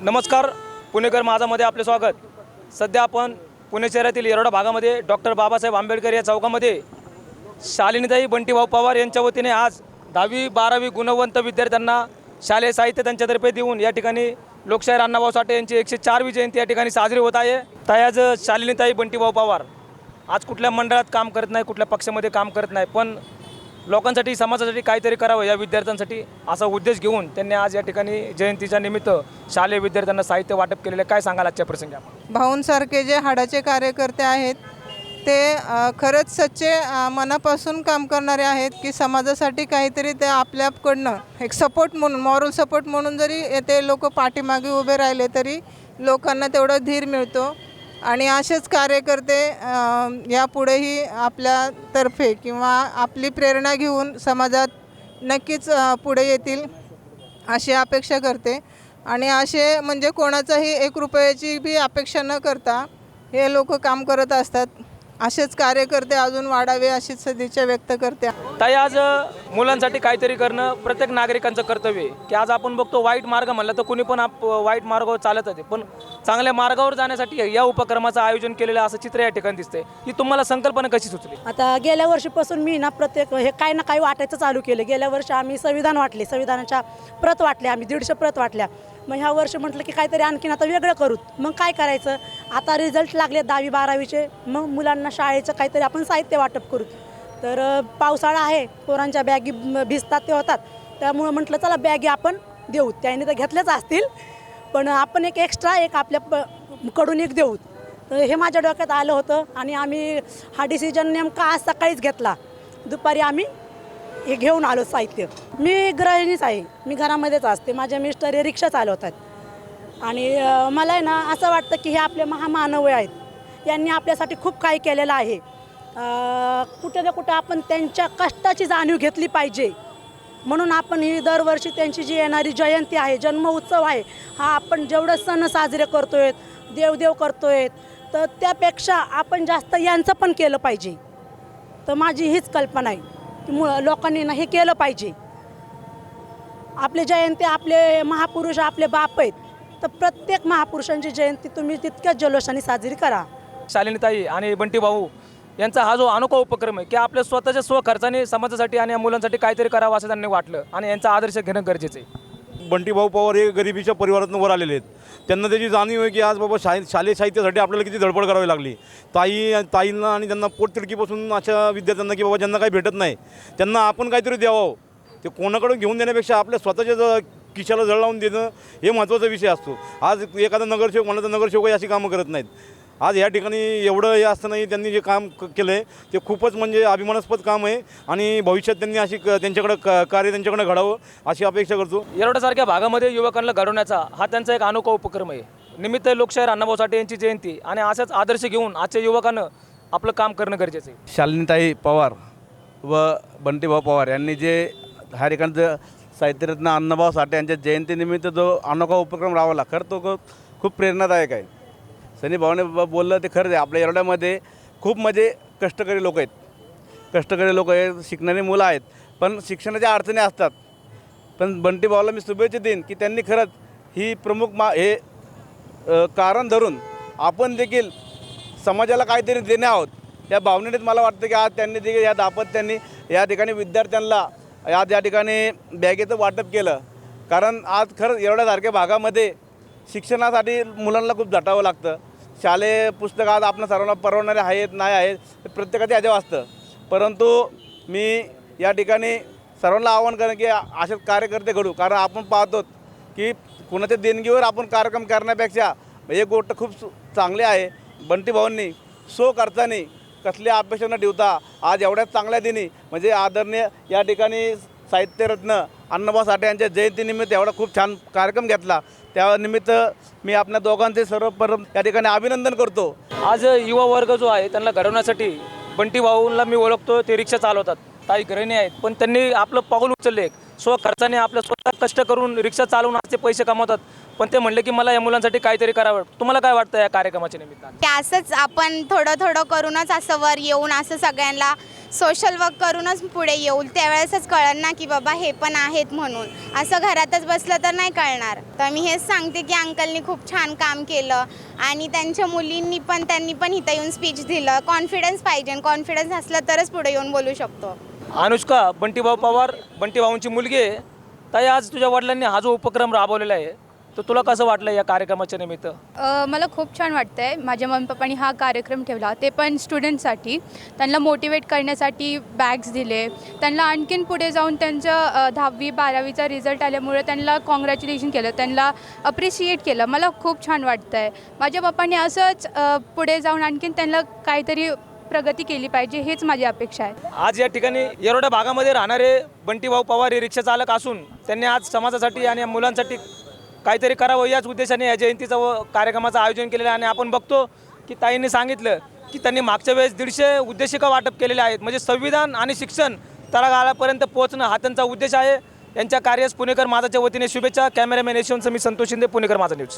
नमस्कार पुणेकर माझामध्ये आपले स्वागत. सध्या आपण पुणे शहरातील येरोडा भागामध्ये डॉक्टर बाबासाहेब आंबेडकर या चौकामध्ये शालिनीताई बंटीभाऊ पवार यांच्या वतीने आज दहावी बारावी गुणवंत विद्यार्थ्यांना शालेय साहित्य त्यांच्यातर्फे देऊन या ठिकाणी लोकशाहीर अण्णाभाऊ साठे यांची एकशे चारवी जयंती या ठिकाणी साजरी होत आहे. ताई आज शालिनीताई बंटीभाऊ पवार. आज कुठल्या मंडळात काम करत नाही कुठल्या पक्षामध्ये काम करत नाही पण लोकांसाठी समाजासाठी काहीतरी करावं या विद्यार्थ्यांसाठी असा उद्देश घेऊन त्यांनी आज या ठिकाणी जयंतीच्या निमित्त शालेय विद्यार्थ्यांना साहित्य वाटप केलेलं काय सांगाल आजच्या प्रसंगी आपण? भाऊंसारखे जे हाडाचे कार्यकर्ते आहेत ते खरंच सच्चे मनापासून काम करणारे आहेत की समाजासाठी काहीतरी ते आपल्याकडनं एक सपोर्ट म्हणून मॉरल सपोर्ट म्हणून जरी ते लोक पाठीमागे उभे राहिले तरी लोकांना तेवढा धीर मिळतो. आणि असेच कार्यकर्ते यापुढेही आपल्यातर्फे किंवा आपली प्रेरणा घेऊन समाजात नक्कीच पुढे येतील अशी अपेक्षा करते. आणि असे म्हणजे कोणाचाही एक रुपयाची बी अपेक्षा न करता हे लोक काम करत असतात. असेच कार्यकर्ते अजून वाढावे अशीच सदिच्छा व्यक्त करते. ताई आज मुलांसाठी काहीतरी करणं प्रत्येक नागरिकांचं कर्तव्य आहे. की आज आपण बघतो वाईट मार्ग म्हणलं तर कुणी पण आप वाईट मार्गावर चालत होते पण चांगल्या मार्गावर जाण्यासाठी या उपक्रमाचं आयोजन केलेलं असं चित्र या ठिकाणी दिसतंय. ही तुम्हाला संकल्पना कशी सुचली? आता गेल्या वर्षीपासून मी ना प्रत्येक हे काय ना काही वाटायचं चालू केलं. गेल्या वर्षी आम्ही संविधान वाटले. संविधानाच्या प्रत वाटल्या. आम्ही दीडशे प्रत वाटल्या. मग ह्या वर्षी म्हटलं की काहीतरी आणखीन आता वेगळं करूत मग काय करायचं? आता रिझल्ट लागले दहावी बारावीचे. मग मुलांना शाळेचं काहीतरी आपण साहित्य वाटप करू. तर पावसाळा आहे पोरांच्या बॅगी भिजतात ते होतात. त्यामुळं म्हटलं चला बॅगी आपण देऊ. त्याने तर घेतल्याच असतील पण आपण एक एक्स्ट्रा एक आपल्या प- कडून एक देऊ. तर हे माझ्या डोक्यात आलं होतं आणि आम्ही हा डिसिजन नेमका आज सकाळीच घेतला. दुपारी आम्ही हे घेऊन आलो साहित्य. मी गृहिणीच आहे. मी घरामध्येच असते. माझ्या मिस्टर हे रिक्षा चालवतात. आणि मला आहे ना असं वाटतं की हे आपले महामानव आहेत. यांनी आपल्यासाठी खूप काही केलेलं आहे. कुठे ना कुठे आपण त्यांच्या कष्टाची जाणीव घेतली पाहिजे. म्हणून आपण ही दरवर्षी त्यांची जी येणारी जयंती आहे जन्म उत्सव आहे हा आपण जेवढं सण साजरे करतोय देवदेव करतोय तर त्यापेक्षा आपण जास्त यांचं पण केलं पाहिजे. तर माझी हीच कल्पना आहे की मु लोकांनी ना हे केलं पाहिजे. आपले जयंती आपले महापुरुष आपले बाप आहेत तर प्रत्येक महापुरुषांची जयंती तुम्ही तितक्याच जल्लोषाने साजरी करा. शालिनीताई आणि बंटी भाऊ यांचा हा जो अनोखा उपक्रम आहे की आपल्या स्वतःच्या स्वखर्चाने समाजासाठी आणि या मुलांसाठी काहीतरी करावं असं त्यांनी वाटलं आणि यांचा आदर्श घेणं गरजेचं आहे. बंटीभाऊ पवार हे गरिबीच्या परिवारातून वर आलेले आहेत. त्यांना त्याची जाणीव आहे की आज बाबा शाळे शालेय साहित्यासाठी आपल्याला किती धडपड करावी लागली. ताई ताईंना आणि त्यांना पोटतिडकीपासून अशा विद्यार्थ्यांना की बाबा ज्यांना काही भेटत नाही त्यांना आपण काहीतरी द्यावं. ते कोणाकडून घेऊन देण्यापेक्षा आपल्या स्वतःच्या ज किशाला जळ लावून देणं हे महत्त्वाचा विषय असतो. आज एखादा नगरसेवक म्हणलं तर नगरसेवक अशी कामं करत नाहीत. आज या ठिकाणी एवढं हे असतानाही त्यांनी जे काम क केलं आहे ते खूपच म्हणजे अभिमानास्पद काम आहे. आणि भविष्यात त्यांनी अशी क त्यांच्याकडं क कार्य त्यांच्याकडं घडावं अशी अपेक्षा करतो. येरवड्यासारख्या भागामध्ये युवकांना घडवण्याचा हा त्यांचा एक अनोखा उपक्रम आहे. निमित्त आहे लोकशाहीर अण्णाभाऊ साठे यांची जयंती आणि असाच आदर्श घेऊन आजच्या युवकांना आपलं काम करणं गरजेचं आहे. शालिनीताई पवार व बंटीभाऊ पवार यांनी जे ह्या ठिकाणचं साहित्यरत्न अण्णाभाऊ साठे यांच्या जयंतीनिमित्त जो अनोखा उपक्रम राबवला खरं तो खूप- खूप प्रेरणादायक आहे. सनी भाऊने बोललं ते खरंच आहे. आपल्या येरवड्यामध्ये खूप म्हणजे कष्टकरी लोक आहेत. कष्टकरी लोक आहेत शिकणारी मुलं आहेत. पण शिक्षणाच्या अडचणी असतात. पण बंटी भाऊला मी शुभेच्छा देईन की त्यांनी खरंच ही प्रमुख मा हे कारण धरून आपण देखील समाजाला काहीतरी देणे आहोत. या भावनेनेच मला वाटतं की आज त्यांनी देखील या दापत्यांनी या ठिकाणी विद्यार्थ्यांना आज या ठिकाणी बॅगेचं वाटप केलं. कारण आज खरंच एवढ्यासारख्या भागामध्ये शिक्षणासाठी मुलांना खूप झटावं लागतं. शालेय पुस्तकं आज आपण सर्वांना परवडणारे आहेत नाही आहेत ते प्रत्येकाच्या ह्याच्यावर असतं. परंतु मी या ठिकाणी सर्वांना आवाहन करेन की असेच कार्यकर्ते घडू. कारण आपण पाहतो की कुणाच्या देणगीवर आपण कार्यक्रम करण्यापेक्षा एक गोष्ट खूप चांगली आहे बंटी भाऊंनी सो करताना कसल्या अपेक्षा न ठेवता आज एवढ्याच चांगल्या दिनी म्हणजे आदरणीय या ठिकाणी साहित्यरत्न अण्णाभाऊ साठे यांच्या जयंतीनिमित्त एवढा खूप छान कार्यक्रम घेतला. त्यानिमित्त मी आपल्या दोघांचे सर्वप्रथम या ठिकाणी अभिनंदन करतो. आज युवा वर्ग जो आहे त्यांना घडवण्यासाठी बंटी भाऊंना मी ओळखतो ते रिक्षा चालवतात. ताई गृहिणी आहेत पण त्यांनी आपलं पाऊल उचलले. स्व खर्चाने आपलं स्वतः कष्ट करून रिक्षा चालवून आज ते पैसे कमवतात. पण ते म्हणले की मला या मुलांसाठी काहीतरी करावं. तुम्हाला काय वाटतं या कार्यक्रमाच्या निमित्ताने? की असंच आपण थोडं थोडं करूनच असं वर येऊन असं सगळ्यांना सोशल वर्क करूनच पुढे येऊल. त्यावेळेसच कळेल ना की बाबा हे पण आहेत म्हणून. असं घरातच बसलं तर नाही कळणार. तर मी हेच सांगते की अंकलनी खूप छान काम केलं आणि त्यांच्या मुलींनी पण त्यांनी पण इथं येऊन स्पीच दिलं. कॉन्फिडन्स पाहिजे कॉन्फिडन्स असलं तरच पुढे येऊन बोलू शकतो. अनुष्का बंटीभाऊ पवार बंटीभाऊंची मुलगी आहे. ताई आज तुझ्या वडिलांनी हा जो उपक्रम राबवलेला आहे तर तुला कसं वाटलं या कार्यक्रमाच्या निमित्त? अ, मला खूप छान वाटतं आहे माझ्या मम्मी पप्पांनी हा कार्यक्रम ठेवला. ते पण स्टुडंटसाठी. त्यांना मोटिवेट करण्यासाठी बॅग्स दिले. त्यांना आणखीन पुढे जाऊन त्यांचं अ, दहावी बारावीचा रिझल्ट आल्यामुळे त्यांना कॉंग्रॅच्युलेशन केलं. त्यांना अप्रिशिएट केलं. मला खूप छान वाटतं आहे माझ्या पप्पांनी असंच अ, पुढे जाऊन आणखीन त्यांना काहीतरी प्रगती केली पाहिजे हेच माझी अपेक्षा आहे. आज या ठिकाणी येरोडा भागामध्ये राहणारे बंटीभाऊ पवार हे रिक्षा चालक असून त्यांनी आज समाजासाठी आणि या मुलांसाठी काहीतरी करावं याच उद्देशाने या जयंतीचं व कार्यक्रमाचं आयोजन केलेलं आहे. आणि आपण बघतो की ताईंनी सांगितलं की त्यांनी मागच्या वेळेस दीडशे उद्देशिका वाटप केलेले आहेत. म्हणजे संविधान आणि शिक्षण तळागाळापर्यंत पोहोचणं हा त्यांचा उद्देश आहे. यांच्या कार्यास पुणेकर माझाच्या वतीने शुभेच्छा. कॅमेरामॅन यशवंत मी संतोष शिंदे पुणेकर माझा न्यूज.